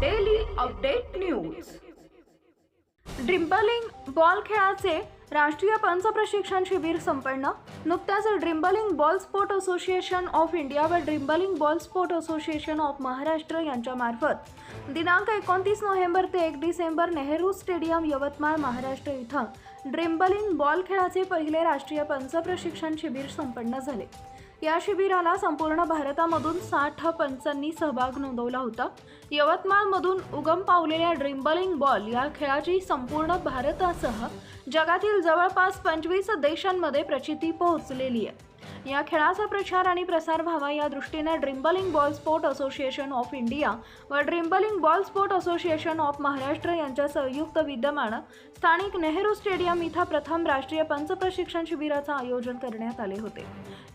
Daily update news dribbling ball खेळाचे राष्ट्रीय पंच प्रशिक्षण शिबिर संपन्न. नुकत्याच dribbling ball sport association of India व dribbling ball sport association of Maharashtra यांच्यामार्फत दिनांक एकोणतीस नोव्हेंबर ते एक डिसेंबर नेहरू स्टेडियम यवतमाळ महाराष्ट्र इथं ड्रिम्बलिंग बॉल खेळाचे पहिले राष्ट्रीय पंच प्रशिक्षण शिबिर संपन्न झाले. या शिबिराला संपूर्ण भारतामधून साठ पंचांनी सहभाग नोंदवला होता. यवतमाळमधून उगम पावलेल्या ड्रिम्बलिंग बॉल या खेळाची संपूर्ण भारतासह जगातील जवळपास पंचवीस देशांमध्ये प्रचिती पोहोचलेली आहे. या खेळाचा प्रचार आणि प्रसार व्हावा या दृष्टीने dribbling ball sport association of India व dribbling ball sport association of Maharashtra यांच्या संयुक्त विद्यमानं स्थानिक नेहरू स्टेडियम इथं प्रथम राष्ट्रीय पंच प्रशिक्षण शिबिराचं आयोजन करण्यात आले होते.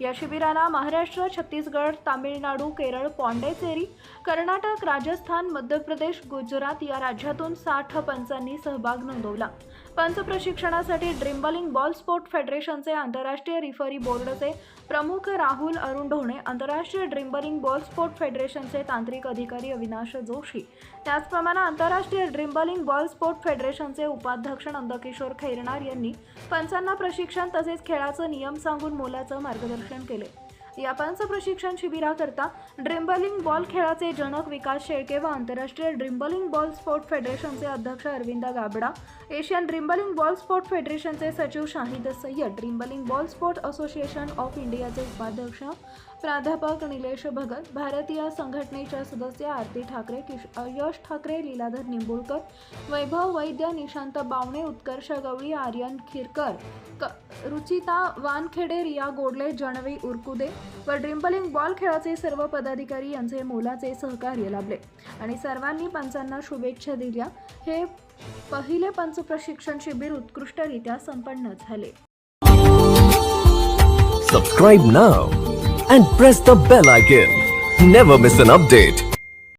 या शिबिराला महाराष्ट्र छत्तीसगड तामिळनाडू केरळ पॉंडेचेरी कर्नाटक राजस्थान मध्य प्रदेश गुजरात या राज्यातून साठ पंचांनी सहभाग नोंदवला. पंच प्रशिक्षणासाठी ड्रिम्बलिंग बॉल स्पोर्ट फेडरेशनचे आंतरराष्ट्रीय रिफरी बोर्डचे प्रमुख राहुल अरुण ढोणे आंतरराष्ट्रीय ड्रिम्बलिंग बॉल स्पोर्ट फेडरेशनचे तांत्रिक अधिकारी अविनाश जोशी त्याचप्रमाणे आंतरराष्ट्रीय ड्रिम्बलिंग बॉल स्पोर्ट फेडरेशनचे उपाध्यक्ष नंदकिशोर खैरनार यांनी पंचांना प्रशिक्षण तसेच खेळाचं नियम सांगून मोलाचं मार्गदर्शन केले. यापांचं प्रशिक्षण शिबिराकरता ड्रिम्बलिंग बॉल खेळाचे जनक विकास शेळके व आंतरराष्ट्रीय ड्रिम्बलिंग बॉल स्पोर्ट फेडरेशनचे अध्यक्ष Arvind Gabda Asian dribbling ball sport फेडरेशनचे सचिव Shahid Sayyad dribbling ball sport association of इंडियाचे उपाध्यक्ष प्राध्यापक निलेश भगत भारतीय संघटनेच्या सदस्य आरती ठाकरे किश यश ठाकरे लीलाधर निंबुळकर वैभव वैद्य निशांत बावणे उत्कर्ष गवळी आर्यन खिरकर क रुचिता वानखेडे रिया गोडले जानवी उरकुदे व ड्रिम्बलिंग बॉल खेळाचे सर्व पदाधिकारी यांचे मोलाचे सहकार्य लाभले. आणि सर्वांनी पंचांना शुभेच्छा दिल्या. हे पहिले पंच प्रशिक्षण शिबिर उत्कृष्टरित्या संपन्न झाले. Subscribe now and press the bell icon never miss an update